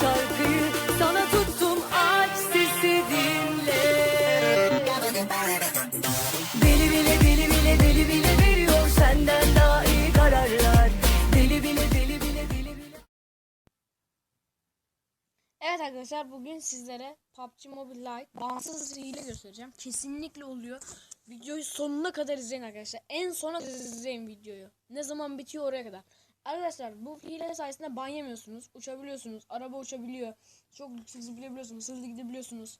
şarkıyı sana tuttum aç sesi dinle. Deli bile deli bile deli bile veriyor senden daha iyi kararlar. Deli bile deli bile deli bile. Evet arkadaşlar bugün sizlere PUBG Mobile Lite bağımsız hile göstereceğim. Kesinlikle oluyor. Videoyu sonuna kadar izleyin arkadaşlar. En sona izleyin videoyu. Ne zaman bitiyor oraya kadar. Arkadaşlar bu hile sayesinde ban yemiyorsunuz. Uçabiliyorsunuz. Araba uçabiliyor. Çok yüksek zıplayabiliyorsunuz. Hızlı gidebiliyorsunuz.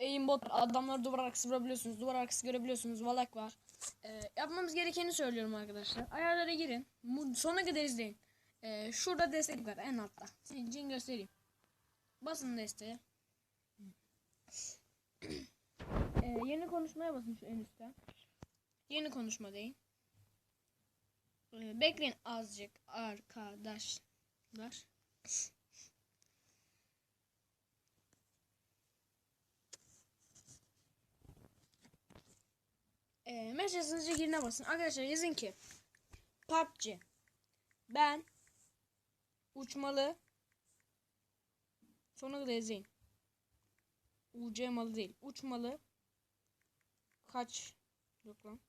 Aimbot adamları duvar arkası vurabiliyorsunuz. Duvar arkası görebiliyorsunuz. Valak var. Ee, yapmamız gerekeni söylüyorum arkadaşlar. Ayarlara girin. Sona kadar izleyin. Ee, şurada destek var en altta. Sizin için göstereyim. Basın desteğe. Ee, yeni konuşmaya basın şu en üstten. Yeni konuşma deyin. Ee, bekleyin azıcık arkadaşlar. Ee, mesajınızı girine basın. Arkadaşlar yazın ki PUBG ben uçmalı Sonra kadar izleyin. UC malı değil. Uçmalı. Kaç. Yok lan.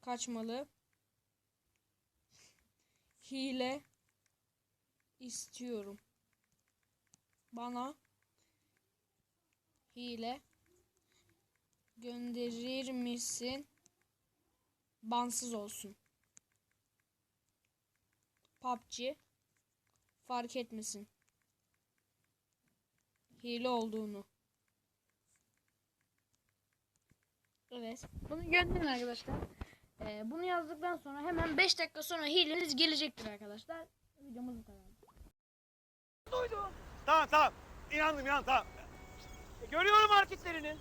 Kaçmalı. Hile. istiyorum. Bana. Hile. Gönderir misin? Bansız olsun. PUBG. Fark etmesin hile olduğunu. Evet. Bunu gönderin arkadaşlar. Ee, bunu yazdıktan sonra hemen 5 dakika sonra hileniz gelecektir arkadaşlar. Videomuz bu kadar. Tamam tamam. İnandım inandım tamam. Görüyorum hareketlerini.